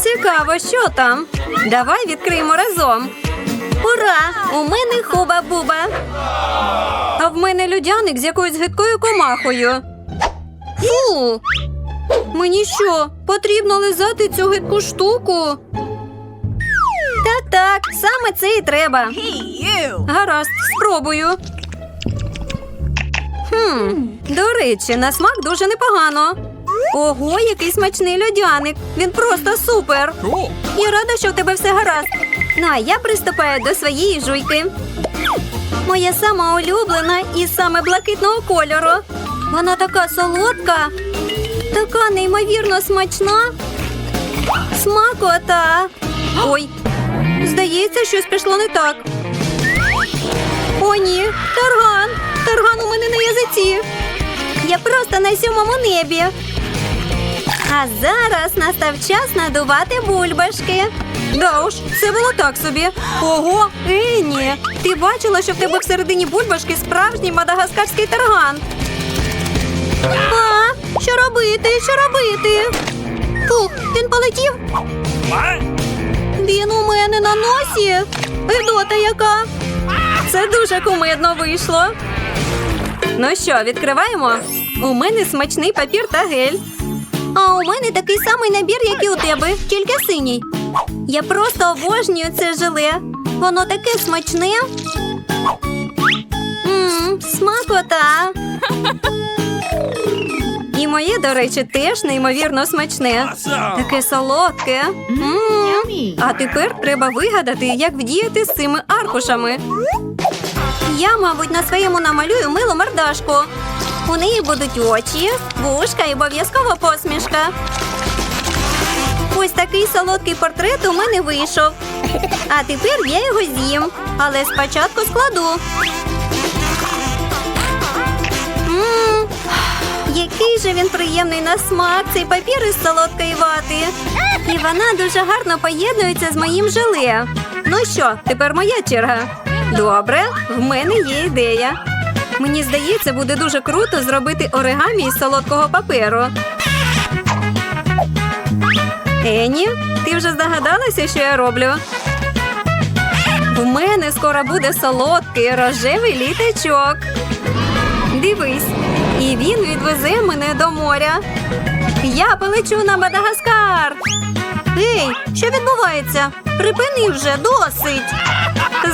Цікаво, що там. Давай відкриємо разом. Ура! У мене хуба-буба. А в мене людяник з якоюсь гидкою комахою. Фу! Мені що, потрібно лизати цю гидку штуку? Так, так, саме це і треба. Гаразд, спробую. Хм, до речі, на смак дуже непогано. Ого, який смачний льодяник. Він просто супер. Я рада, що в тебе все гаразд. Ну, а я приступаю до своєї жуйки. Моя сама улюблена і саме блакитного кольору. Вона така солодка, така неймовірно смачна. Смакота. Ой, здається, щось пішло не так. О, ні, тарган! Тарган у мене на язиці. Просто на сьомому небі. А зараз настав час надувати бульбашки. Да уж, це було так собі. Ого, Ені, ти бачила, що в тебе всередині бульбашки справжній мадагаскарський тарган. А, що робити? Що робити? Фух, він полетів. Він у мене на носі. Гидота яка. Це дуже кумедно вийшло. Ну що, відкриваємо? У мене смачний папір та гель. А у мене такий самий набір, як і у тебе, тільки синій. Я просто обожнюю це желе. Воно таке смачне. Мм, смакота. І моє, до речі, теж неймовірно смачне. Таке солодке. М. А тепер треба вигадати, як вдіяти з цими аркушами. Я, мабуть, на своєму намалюю милу мордашку. У неї будуть очі, вушка і обов'язково посмішка. Ось такий солодкий портрет у мене вийшов. А тепер я його з'їм, але спочатку складу. М, який же він приємний на смак, цей папір із солодкої вати. І вона дуже гарно поєднується з моїм желе. Ну що, тепер моя черга. Добре, в мене є ідея. Мені здається, буде дуже круто зробити оригамі із солодкого паперу. Ені, ти вже здогадалася, що я роблю? В мене скоро буде солодкий рожевий літачок. Дивись, і він відвезе мене до моря. Я полечу на Мадагаскар. Ей, що відбувається? Припини вже досить.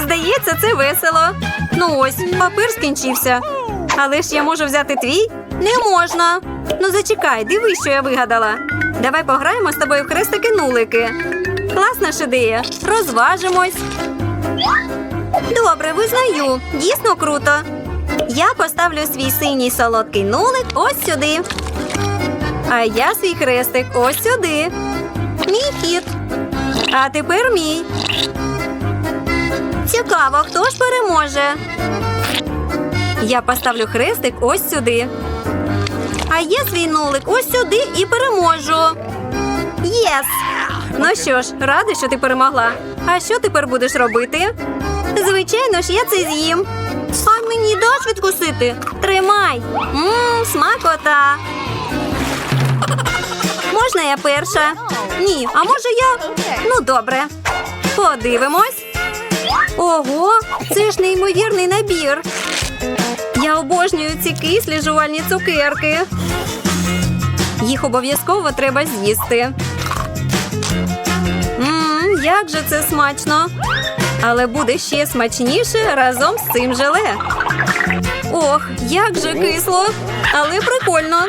Здається, це весело. Ну ось, папір скінчився. Але ж я можу взяти твій? Не можна. Ну зачекай, дивись, що я вигадала. Давай пограємо з тобою в хрестики-нулики. Класна ж ідея. Розважимось. Добре, визнаю. Дійсно круто. Я поставлю свій синій солодкий нулик ось сюди. А я свій хрестик ось сюди. Мій хід. А тепер мій. Цікаво, хто ж переможе. Я поставлю хрестик ось сюди. А я свій нулик ось сюди і переможу. Єс! Ну що ж, рада, що ти перемогла. А що тепер будеш робити? Звичайно ж, я це з'їм. А мені даш відкусити? Тримай. Мм, смакота. Я перша? Ні, а може я? Ну, добре. Подивимось. Ого, це ж неймовірний набір. Я обожнюю ці кислі жувальні цукерки. Їх обов'язково треба з'їсти. Мм, як же це смачно. Але буде ще смачніше разом з цим желе. Ох, як же кисло, але прикольно.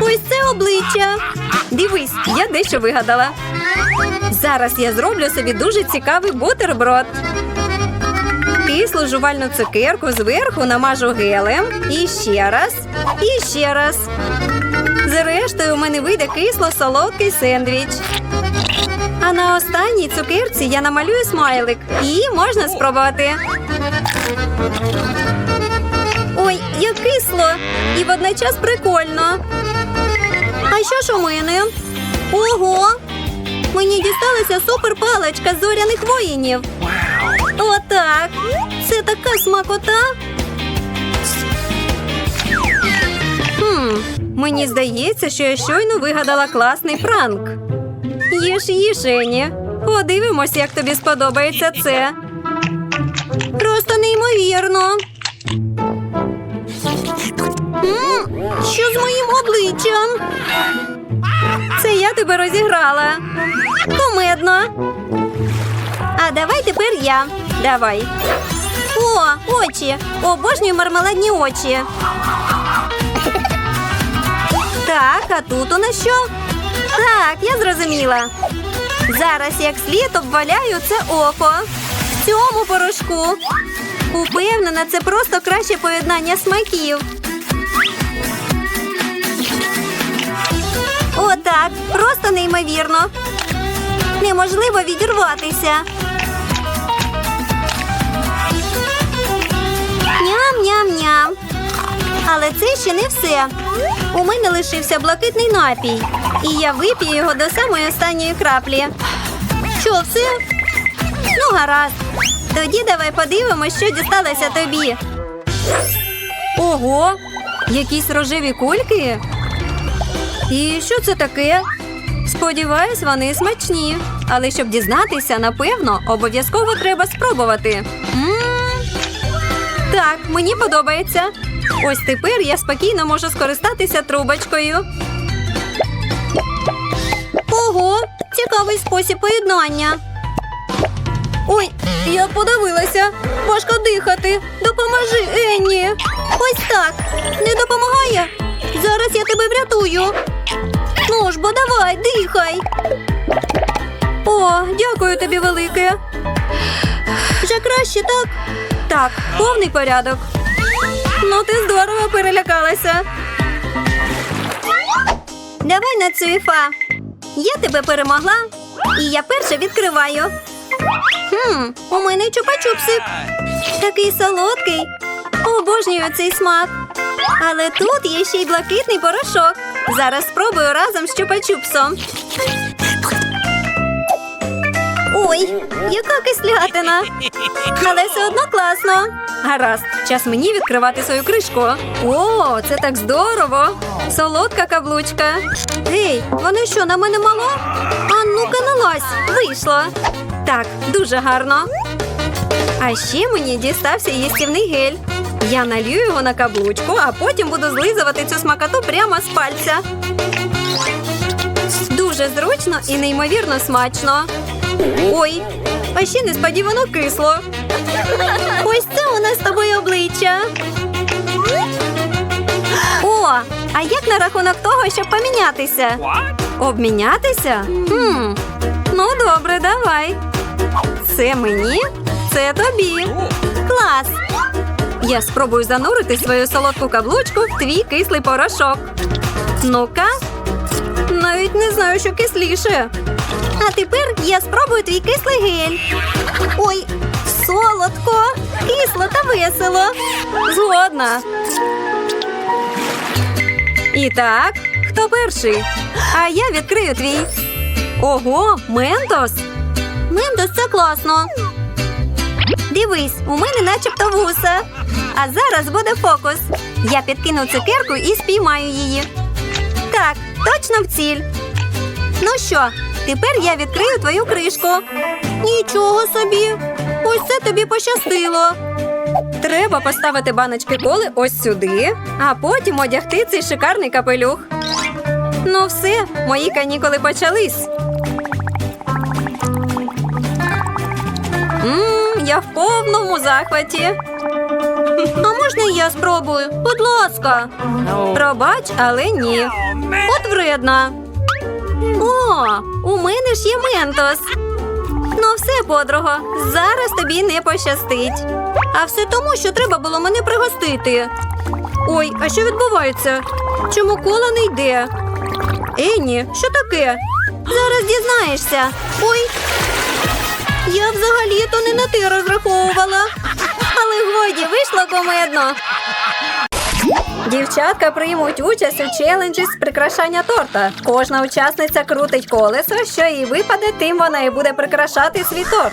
Ось це обличчя. Дивись, я дещо вигадала. Зараз я зроблю собі дуже цікавий бутерброд. Кислу жувальну цукерку зверху намажу гелем. І ще раз, і ще раз. Зрештою, у мене вийде кисло-солодкий сендвіч. А на останній цукерці я намалюю смайлик. І можна спробувати. Ой, як кисло! І водночас прикольно. А що ж у мене? Ого! Мені дісталася суперпаличка зоряних воїнів. Отак. Це така смакота. Хм, мені здається, що я щойно вигадала класний пранк. Їж, їж. Подивимось, як тобі сподобається це. Просто неймовірно. М, Що з моїм обличчям? Це я тебе розіграла. Кумедно. А давай тепер я. Давай. О, очі. Обожнюю мармеладні очі. Так, а тут у нас що? Так, я зрозуміла. Зараз як слід обваляю це око. В цьому порошку. Упевнена, це просто краще поєднання смаків. Отак, просто неймовірно. Неможливо відірватися. Ням-ням-ням. Але це ще не все. У мене лишився блакитний напій, і я вип'ю його до самої останньої краплі. Що, все? Ну, гаразд. Тоді давай подивимось, що дісталося тобі. Ого, якісь рожеві кульки. І що це таке? Сподіваюсь, вони смачні. Але щоб дізнатися, напевно, обов'язково треба спробувати. Так, мені подобається. Ось тепер я спокійно можу скористатися трубочкою. Ого, цікавий спосіб поєднання. Ой, я подивилася. Важко дихати. Допоможи, Енні. Ось так. Не допомагає. Зараз я тебе врятую. Ж бо давай, дихай. О, дякую тобі велике. Вже краще, так? Так, повний порядок. Ну, ти здорово перелякалася. Давай на цвіфа. Я тебе перемогла, і я перша відкриваю. Хм, у мене чупа-чупсик. Такий солодкий. Обожнюю цей смак. Але тут є ще й блакитний порошок. Зараз спробую разом з чупа-чупсом. Ой, яка кислятина. Але все одно класно. Гаразд, час мені відкривати свою кришку. О, це так здорово! Солодка каблучка. Гей, вони що, на мене мало? А ну-ка налазь, вийшло. Так, дуже гарно. А ще мені дістався їстівний гель. Я налью його на каблучку, а потім буду злизувати цю смакоту прямо з пальця. Дуже зручно і неймовірно смачно. Ой, а ще несподівано кисло. Ось це у нас з тобою обличчя. О, а як на рахунок того, щоб помінятися? Обмінятися? Хм, ну добре, давай. Це мені, це тобі. Клас. Я спробую занурити свою солодку каблучку в твій кислий порошок. Ну-ка, навіть не знаю, що кисліше. А тепер я спробую твій кислий гель. Ой, солодко, кисло та весело. Згодна. І так, хто перший? А я відкрию твій. Ого, ментос. Ментос це класно. Дивись, у мене начебто вуса. А зараз буде фокус. Я підкину цукерку і спіймаю її. Так, точно в ціль. Ну що, тепер я відкрию твою кришку. Нічого собі. Ось це тобі пощастило. Треба поставити баночки коли ось сюди, а потім одягти цей шикарний капелюх. Ну все, мої канікули почались. Мм, я в повному захваті. А можна я спробую? Будь ласка. Пробач, але ні. От вредна. О, у мене ж є ментос. Ну все, подруго, зараз тобі не пощастить. А все тому, що треба було мене пригостити. Ой, а що відбувається? Чому кола не йде? Енні, що таке? Зараз дізнаєшся. Ой, я взагалі-то не на ти розраховувала. Але годі вийшло комедно. Дівчатка приймуть участь у челенджі з прикрашання торта. Кожна учасниця крутить колесо, що їй випаде, тим вона і буде прикрашати свій торт.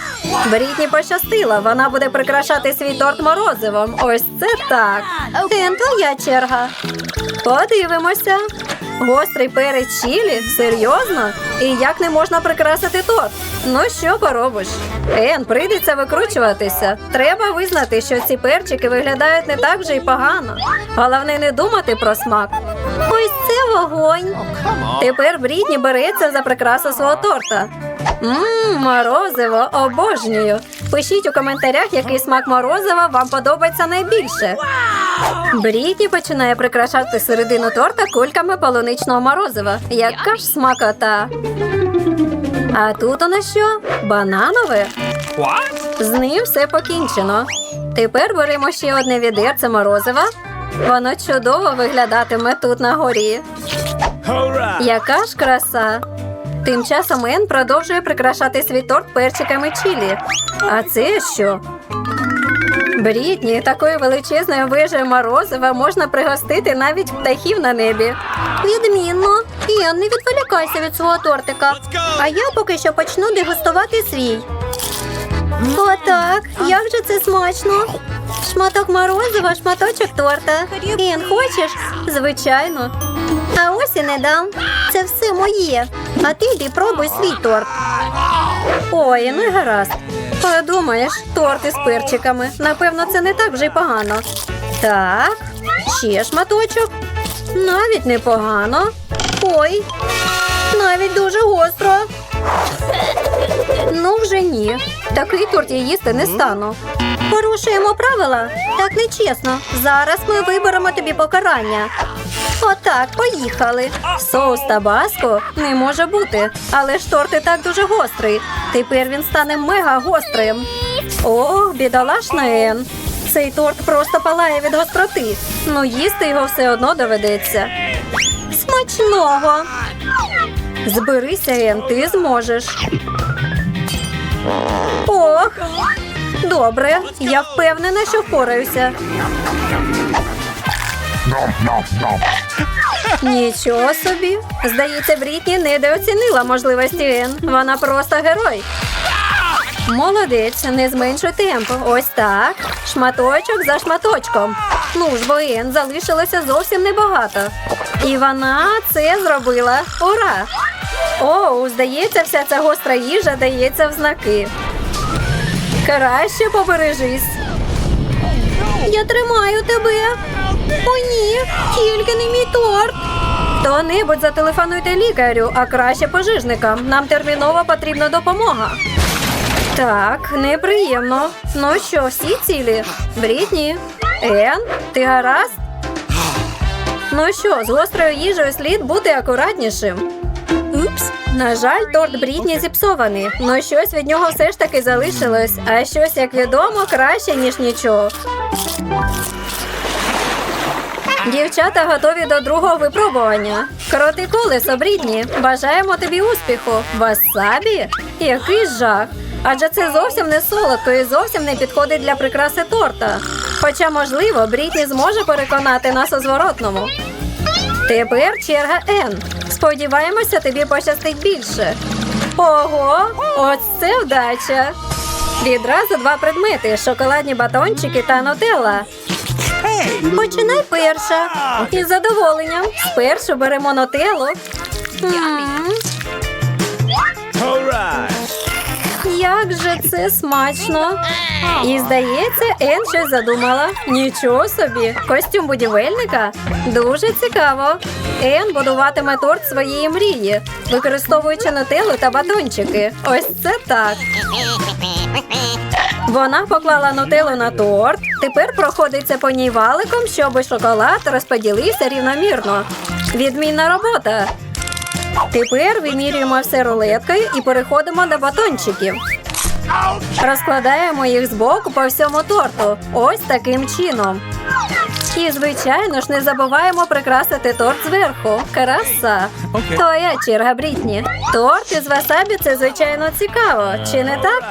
Брітні пощастила, вона буде прикрашати свій торт морозивом. Ось це так. Кен, твоя черга. Подивимося. Гострий перець чілі? Серйозно? І як не можна прикрасити торт? Ну що поробиш? Ен, прийдеться викручуватися. Треба визнати, що ці перчики виглядають не так вже й погано. Головне не думати про смак. Ось це вогонь. Тепер Брітні береться за прикрасу свого торта. Мм, морозиво, обожнюю. Пишіть у коментарях, який смак морозива вам подобається найбільше. Брітні починає прикрашати середину торта кульками полуничного морозива. Яка ж смакота. А тут у нас що? Бананове? З ним все покінчено. Тепер беремо ще одне відерце морозива. Воно чудово виглядатиме тут на горі. Яка ж краса! Тим часом Ен продовжує прикрашати свій торт перчиками чилі. А це що? Брітні, такою величезною вижею морозива можна пригостити навіть птахів на небі. Відмінно. Ен, не відволікайся від свого тортика. А я поки що почну дегустувати свій. Отак, як же це смачно. Шматок морозива, шматочок торта. Ен, хочеш? Звичайно. А ось і не дам. Це все моє. А ти йди пробуй свій торт. Ой, ну й гаразд. Подумаєш, торти з перчиками. Напевно, це не так вже й погано. Так, ще шматочок. Навіть непогано. Ой, навіть дуже гостро. Ну, вже ні. Такий торт я їсти не стану. Порушуємо правила? Так нечесно. Зараз ми виберемо тобі покарання. Отак, поїхали. Соус табаско не може бути, але ж торт і так дуже гострий. Тепер він стане мега гострим. Ох, бідолашна Ен. Цей торт просто палає від гостроти. Ну їсти його все одно доведеться. Смачного. Зберися, Ен, ти зможеш. Ох, добре, я впевнена, що впораюся. Нічого собі. Здається, Брітні недооцінила можливості Ен. Вона просто герой. Молодець, не зменшуй темп. Ось так. Шматочок за шматочком. Ну ж, бо Ен залишилося зовсім небагато. І вона це зробила. Ура! О, здається, вся ця гостра їжа дається в знаки. Краще побережись. Я тримаю тебе. О, ні, тільки не мій торт. Хто-небудь зателефонуйте лікарю, а краще пожежникам. Нам терміново потрібна допомога. Так, неприємно. Ну що, всі цілі? Брітні? Ен, ти гаразд? Ну що, з гострою їжею слід бути акуратнішим. На жаль, торт Брітні зіпсований. Ну щось від нього все ж таки залишилось, а щось, як відомо, краще, ніж нічого. Дівчата готові до другого випробування. Крути колесо, Брітні. Бажаємо тобі успіху. Васабі? Який жах. Адже це зовсім не солодко і зовсім не підходить для прикраси торта. Хоча, можливо, Брітні зможе переконати нас у зворотному. Тепер черга Н. Сподіваємося, тобі пощастить більше. Ого, ось це вдача. Відразу два предмети: шоколадні батончики та нутелла. Починай перша. Із задоволенням. Спершу беремо нутеллу. М, Як же це смачно. І здається, Ен щось задумала. Нічого собі, костюм будівельника. Дуже цікаво. Ен будуватиме торт своєї мрії, використовуючи нутеллу та батончики. Ось це так. Вона поклала нутеллу на торт. Тепер проходиться по ній валиком, щоб шоколад розподілився рівномірно. Відмінна робота. Тепер вимірюємо все рулеткою і переходимо до батончиків. Розкладаємо їх збоку по всьому торту. Ось таким чином. І, звичайно ж, не забуваємо прикрасити торт зверху. Краса. Окей. Твоя черга, Брітні. Торт із васабі це, звичайно, цікаво. Чи не так?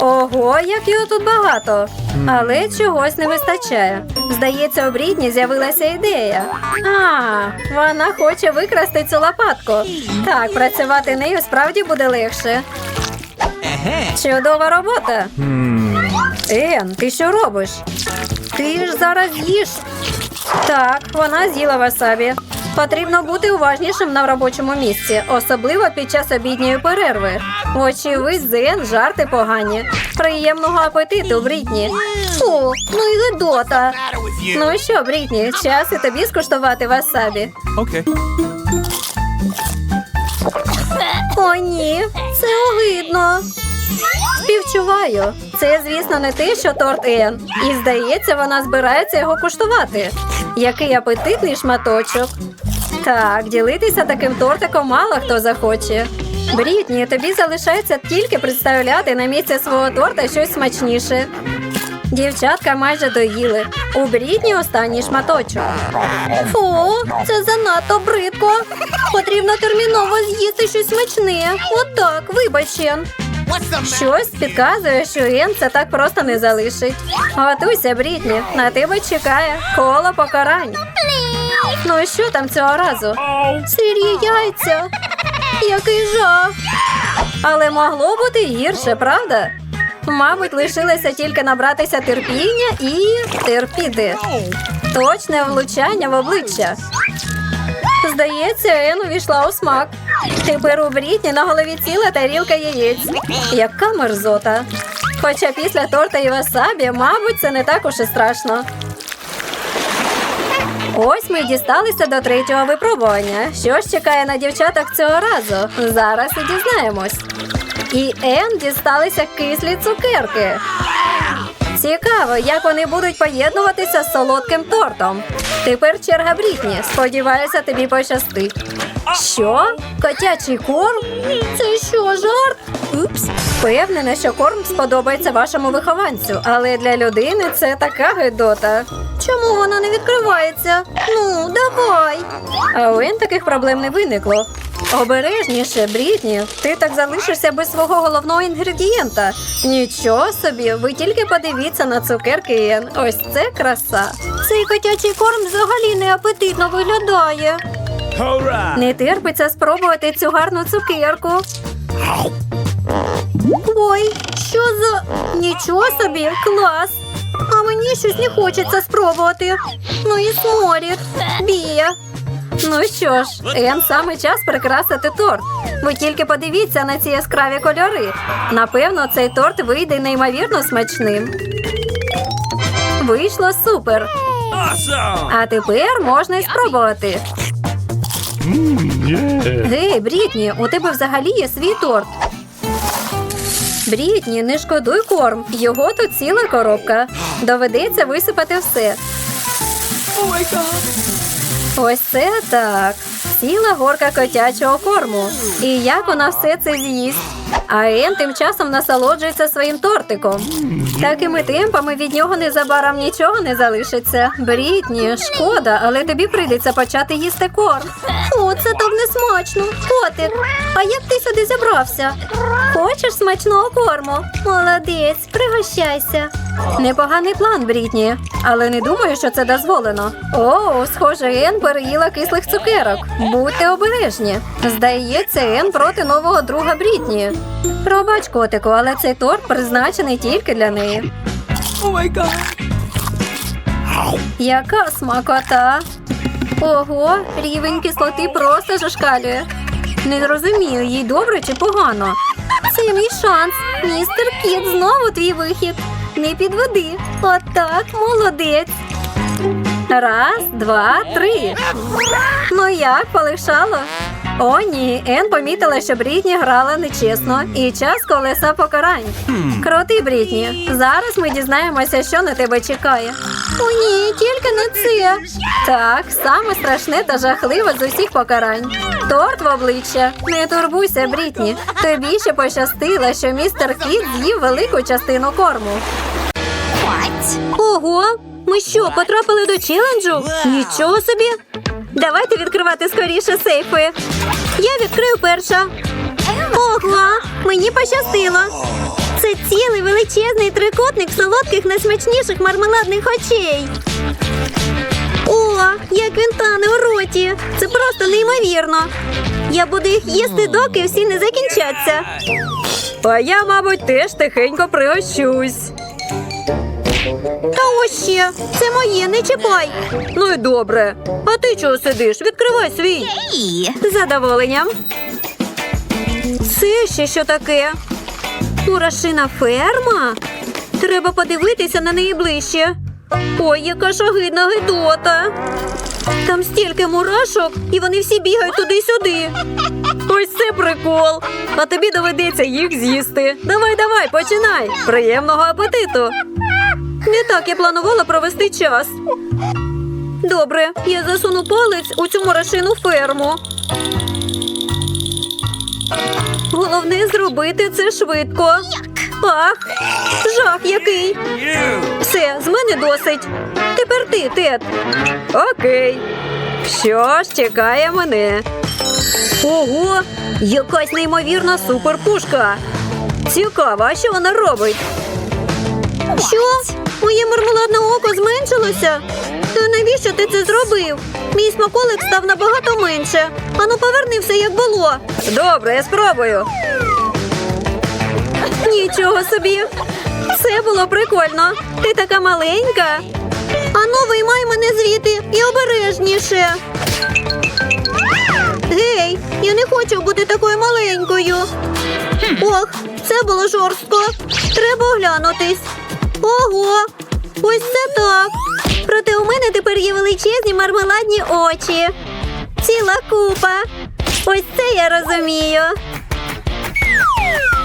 Ого, як його тут багато. Але чогось не вистачає. Здається, у Брітні з'явилася ідея. А, вона хоче викрасти цю лопатку. Так, працювати нею справді буде легше. Чудова робота. Ен, ти що робиш? Ти ж зараз їш. Так, вона з'їла васабі. Потрібно бути уважнішим на робочому місці, особливо під час обідньої перерви. Вочевидь, зен жарти погані. Приємного апетиту, Брітні. Фу, ну і гидота. Ну що, Брітні, час і тобі скуштувати васабі. Okay. О, ні, це огидно. Співчуваю. Це, звісно, не те, що торт Ен. І здається, вона збирається його куштувати. Який апетитний шматочок. Так, ділитися таким тортиком мало хто захоче. Брітні, тобі залишається тільки представляти на місці свого торта щось смачніше. Дівчатка майже доїли. У Брітні останній шматочок. Фу, це занадто бридко. Потрібно терміново з'їсти щось смачне. Отак, вибач, Ен. Щось підказує, що Ен це так просто не залишить. Готуйся, Брітні, на тебе чекає коло покарань. Ну що там цього разу? Сирі яйця. Який жах. Але могло бути гірше, правда? Мабуть, лишилося тільки набратися терпіння і терпіти. Точне влучання в обличчя. Здається, Ен увійшла у смак. Тепер у Брітні на голові ціла тарілка яєць. Яка мерзота. Хоча після торта і васабі, мабуть, це не так уж і страшно. Ось ми дісталися до третього випробування. Що ж чекає на дівчаток цього разу? Зараз і дізнаємось. І Ен дісталися кислі цукерки. Цікаво, як вони будуть поєднуватися з солодким тортом. Тепер черга Брітні. Сподіваюся, тобі пощастить. Що? Котячий корм? Це що, жарт? Упс. Впевнена, що корм сподобається вашому вихованцю, але для людини це така гидота. Чому вона не відкривається? Ну, давай. А у Ен таких проблем не виникло. Обережніше, Брітні, ти так залишишся без свого головного інгредієнта. Нічого собі, ви тільки подивіться на цукерки Ен. Ось це краса. Цей котячий корм взагалі не апетитно виглядає. Не терпиться спробувати цю гарну цукерку. Ой, що за нічого собі, клас. А мені щось не хочеться спробувати. Ну і сморід. Бія. Ну що ж, Ен саме час прикрасити торт. Ви тільки подивіться на ці яскраві кольори. Напевно, цей торт вийде неймовірно смачним. Вийшло супер. А тепер можна й спробувати. Гей, Брітні, у тебе взагалі є свій торт. Брітні, не шкодуй корм. Його тут ціла коробка. Доведеться висипати все. Oh. Ось це так. Ціла горка котячого корму. І як вона все це з'їсть? А Ен тим часом насолоджується своїм тортиком. Такими темпами від нього незабаром нічого не залишиться. Брітні, шкода, але тобі прийдеться почати їсти корм. О, це так не смачно. Котик, а як ти сюди забрався? Хочеш смачного корму? Молодець, пригощайся. Непоганий план, Брітні, але не думаю, що це дозволено. О, схоже, Ен переїла кислих цукерок. Будьте обережні. Здається, Ен проти нового друга Брітні. Пробач, котику, але цей торт призначений тільки для неї. Oh. Яка смакота! Ого, рівень кислоти просто зашкалює. Не розумію, їй добре чи погано. Це мій шанс. Містер Кіт, знову твій вихід. Не підведи. Отак, молодець. Раз, два, три. Ну як, полегшало? О, ні, Ен помітила, що Брітні грала нечесно, і час колеса покарань. Крути, Брітні. Зараз ми дізнаємося, що на тебе чекає. О, ні, тільки не це. Так, саме страшне та жахливе з усіх покарань. Торт в обличчя. Не турбуйся, Брітні. Тобі ще пощастило, що містер Кіт з'їв велику частину корму. Ого, ми що, потрапили до челенджу? Нічого собі. Давайте відкривати скоріше сейфи. Я відкрию перша. Ого, мені пощастило. Це цілий величезний трикутник солодких найсмачніших мармеладних очей. О, як він тане у роті. Це просто неймовірно. Я буду їх їсти, доки всі не закінчаться. А я, мабуть, теж тихенько пригощусь. Та ось ще, це моє, не чіпай. Ну і добре. А ти чого сидиш? Відкривай свій. З задоволенням. Це ще що таке? Мурашина ферма? Треба подивитися на неї ближче. Ой, яка шагидна гидота. Там стільки мурашок, і вони всі бігають туди-сюди. Ось це прикол. А тобі доведеться їх з'їсти. Давай, давай, починай. Приємного апетиту. Не так я планувала провести час. Добре, я засуну палець у цю мурашину ферму. Головне зробити це швидко. Ах, жах який. Все, з мене досить. Тепер ти, Тед. Окей. Що ж чекає мене? Ого, якась неймовірна суперпушка. Цікаво, що вона робить? Що? Моє мармеладне око зменшилося? То навіщо ти це зробив? Мій смаколик став набагато менше. Ану, поверни все, як було. Добре, я спробую. Нічого собі. Це було прикольно. Ти така маленька. Ану, виймай мене звідти і обережніше. Гей, я не хочу бути такою маленькою. Ох, це було жорстко. Треба оглянутись. Ого, ось це так. Проте у мене тепер є величезні мармеладні очі. Ціла купа. Ось це я розумію.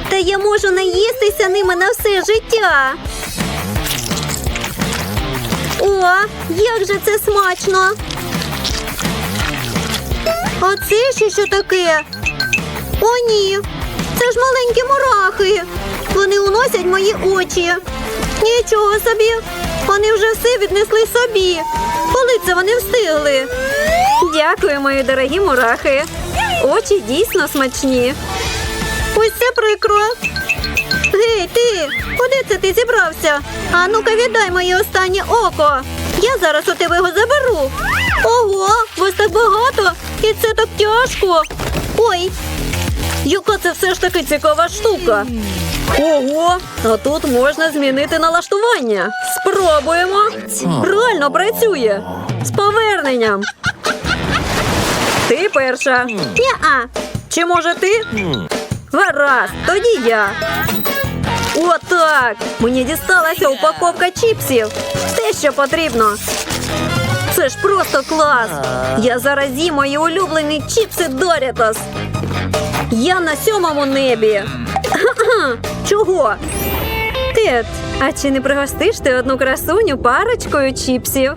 Та я можу наїстися ними на все життя. О, як же це смачно! А це ще що таке? О, ні. Це ж маленькі мурахи. Вони уносять мої очі. Нічого собі. Вони вже все віднесли собі. Коли це вони встигли? Дякую, мої дорогі мурахи. Очі дійсно смачні. Ось це прикро. Гей, ти, куди це ти зібрався? А ну-ка віддай моє останнє око. Я зараз у тебе його заберу. Ого, вас так багато, і це так тяжко. Ой, яка це все ж таки цікава штука. Ого, а тут можна змінити налаштування. Спробуємо. Реально працює. З поверненням. Ти перша. Ня-а. Чи може ти? Гаразд, тоді я. Отак. Мені дісталася упаковка чіпсів. Те, що потрібно. Це ж просто клас. Я зараз з'їм мої улюблені чіпси Дорітос. Я на сьомому небі. Чого? Тед, а чи не пригостиш ти одну красуню парочкою чіпсів?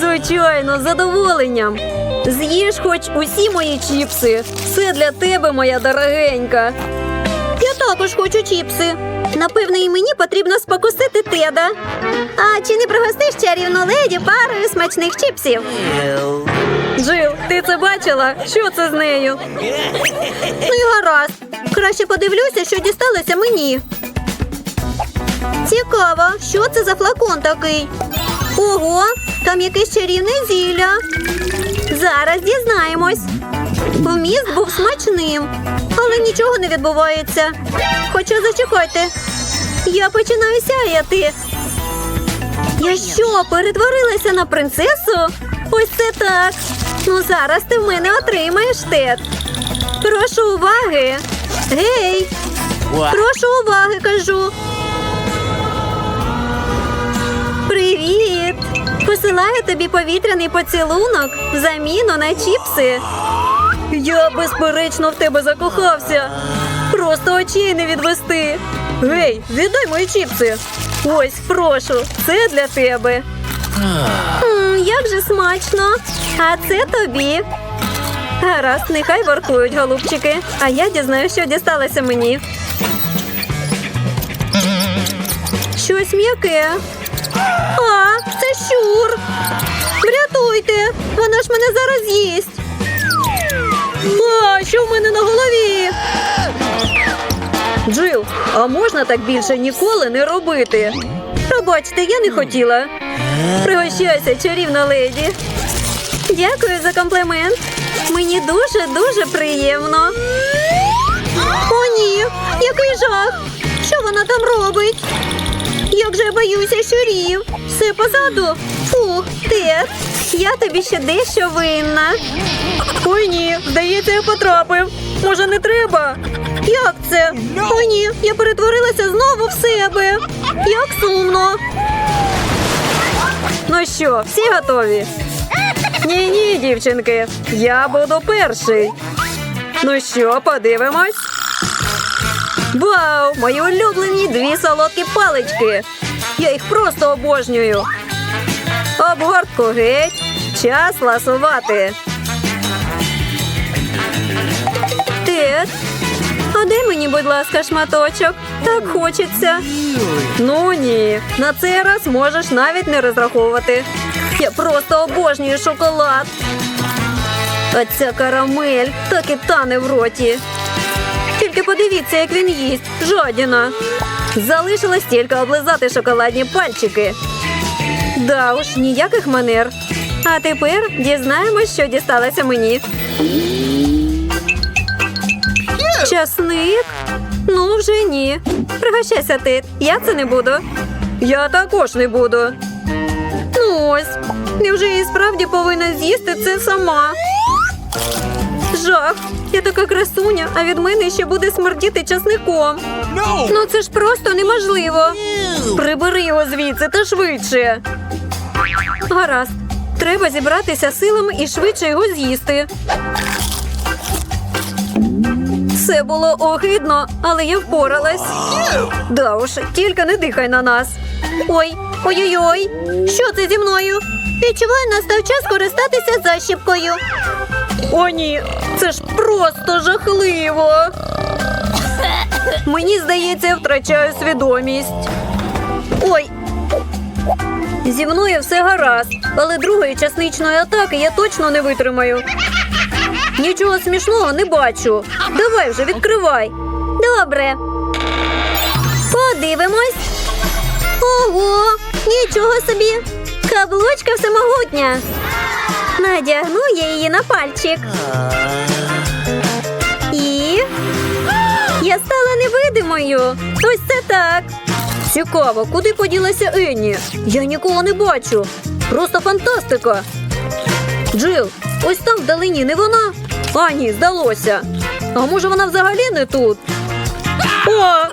Звичайно, з задоволенням. З'їж хоч усі мої чіпси. Все для тебе, моя дорогенька. Я також хочу чіпси. Напевно, і мені потрібно спокусити теда. А чи не пригостиш чарівну леді парою смачних чіпсів? Джил, ти це бачила? Що це з нею? Ну і гаразд. Краще подивлюся, що дісталося мені. Цікаво, що це за флакон такий? Ого, там якесь чарівне зілля. Зараз дізнаємось. Вміст був смачним, але нічого не відбувається. Хоча зачекайте. Я починаю сяяти. Я що, перетворилася на принцесу? Ось це так. Ну зараз ти в мене отримаєш тет. Прошу уваги. Гей, прошу уваги, кажу. Привіт! Посилаю тобі повітряний поцілунок в заміну на чіпси. Я безперечно в тебе закохався. Просто очей не відвести. Гей, віддай мої чіпси. Ось, прошу, це для тебе. Як же смачно. А це тобі. Гаразд, нехай воркують, голубчики. А я дізнаюся, що дісталося мені. Щось м'яке. А, це щур. Врятуйте! Вона ж мене зараз з'їсть. А, що в мене на голові? Джил, а можна так більше ніколи не робити? Пробачте, я не хотіла. Пригощайся, чарівна леді. Дякую за комплімент. Мені дуже-дуже приємно. О, ні, який жах! Що вона там робить? Як же я боюся щурів. Все позаду. Фух, Тед, я тобі ще дещо винна. Ой ні, здається, я потрапив. Може, не треба? Як це? Ой ні, я перетворилася знову в себе. Як сумно. Ну що, всі готові? Ні, ні, дівчинки, я буду перший. Ну що, подивимось. Вау! Мої улюблені дві солодкі палички. Я їх просто обожнюю. Обгортку геть. Час ласувати. Тед, а дай мені, будь ласка, шматочок. Так хочеться. Ну ні, на цей раз можеш навіть не розраховувати. Я просто обожнюю шоколад. А ця карамель так і тане в роті. Тільки подивіться, як він їсть. Жадіна. Залишилось тільки облизати шоколадні пальчики. Да уж, ніяких манер. А тепер дізнаємось, що дісталося мені. Часник? Ну, вже ні. Пригощайся, Тит. Я це не буду. Я також не буду. Ну ось. Я і справді повинна з'їсти це сама? Жах. Я така красуня, а від мене ще буде смердіти часником. No! Ну це ж просто неможливо. Прибери його звідси та швидше. Гаразд. Треба зібратися силами і швидше його з'їсти. Це було огидно, але я впоралась. Да уж, тільки не дихай на нас. Ой, ой-ой-ой, що це зі мною? Відчуваю, настав час користатися защіпкою. О, ні, це ж просто жахливо. Мені здається, я втрачаю свідомість. Ой. Зі мною все гаразд, але другої часничної атаки я точно не витримаю. Нічого смішного не бачу. Давай вже відкривай. Добре. Подивимось. Ого, нічого собі. Каблучка всемогутня. Надягну я її на пальчик. І я стала невидимою. Ось це так. Цікаво, куди поділася Енні? Я нікого не бачу. Просто фантастика. Джил, ось там вдалині не вона. А, ні, здалося. А може вона взагалі не тут? О,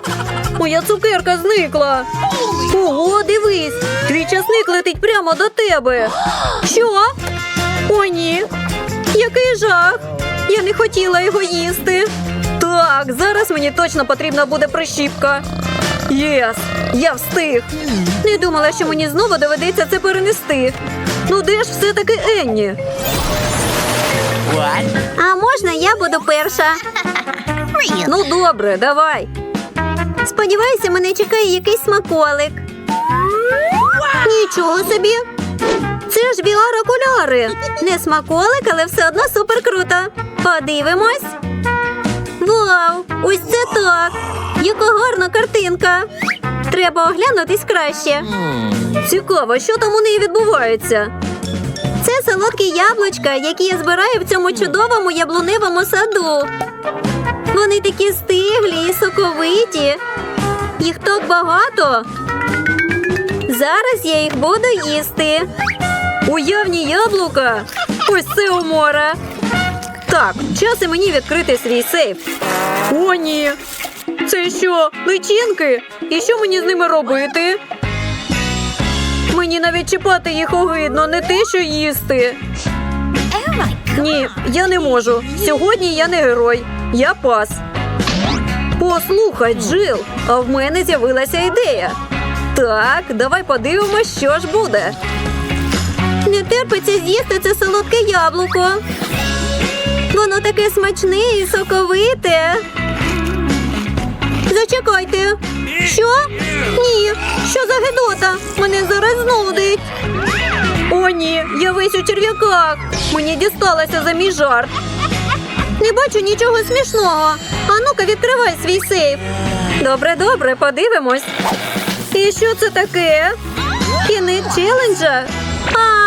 моя цукерка зникла. Ого, дивись, твій часник летить прямо до тебе. Що? О, ні. Який жах. Я не хотіла його їсти. Так, зараз мені точно потрібна буде прищіпка. Єс, я встиг. Не думала, що мені знову доведеться це перенести. Ну де ж все-таки Енні? А можна я буду перша? Ну добре, давай. Сподіваюся, мене чекає якийсь смаколик. Нічого собі. Це ж VR-окуляри. Не смаколик, але все одно супер круто. Подивимось. Вау! Ось це так! Яка гарна картинка. Треба оглянутись краще. Цікаво, що там у неї відбувається. Солодкі яблучка, які я збираю в цьому чудовому яблуневому саду. Вони такі стиглі і соковиті. Їх так багато. Зараз я їх буду їсти. Уявні яблука. Ось це умора. Так, час і мені відкрити свій сейф. О, ні. Це що, личинки? І що мені з ними робити? Мені навіть чіпати їх огидно, не те, що їсти. Ні, я не можу. Сьогодні я не герой. Я пас. Послухай, Джил, а в мене з'явилася ідея. Так, давай подивимось, що ж буде. Не терпиться з'їсти це солодке яблуко. Воно таке смачне і соковите. Зачекайте. Що? Ні. Що за гидота? Мене зараз знудить. О, ні, я весь у черв'яках. Мені дісталося за мій жарт. Не бачу нічого смішного. А ну-ка, відкривай свій сейф. Добре, добре, подивимось. І що це таке? Кінець челенджа? А,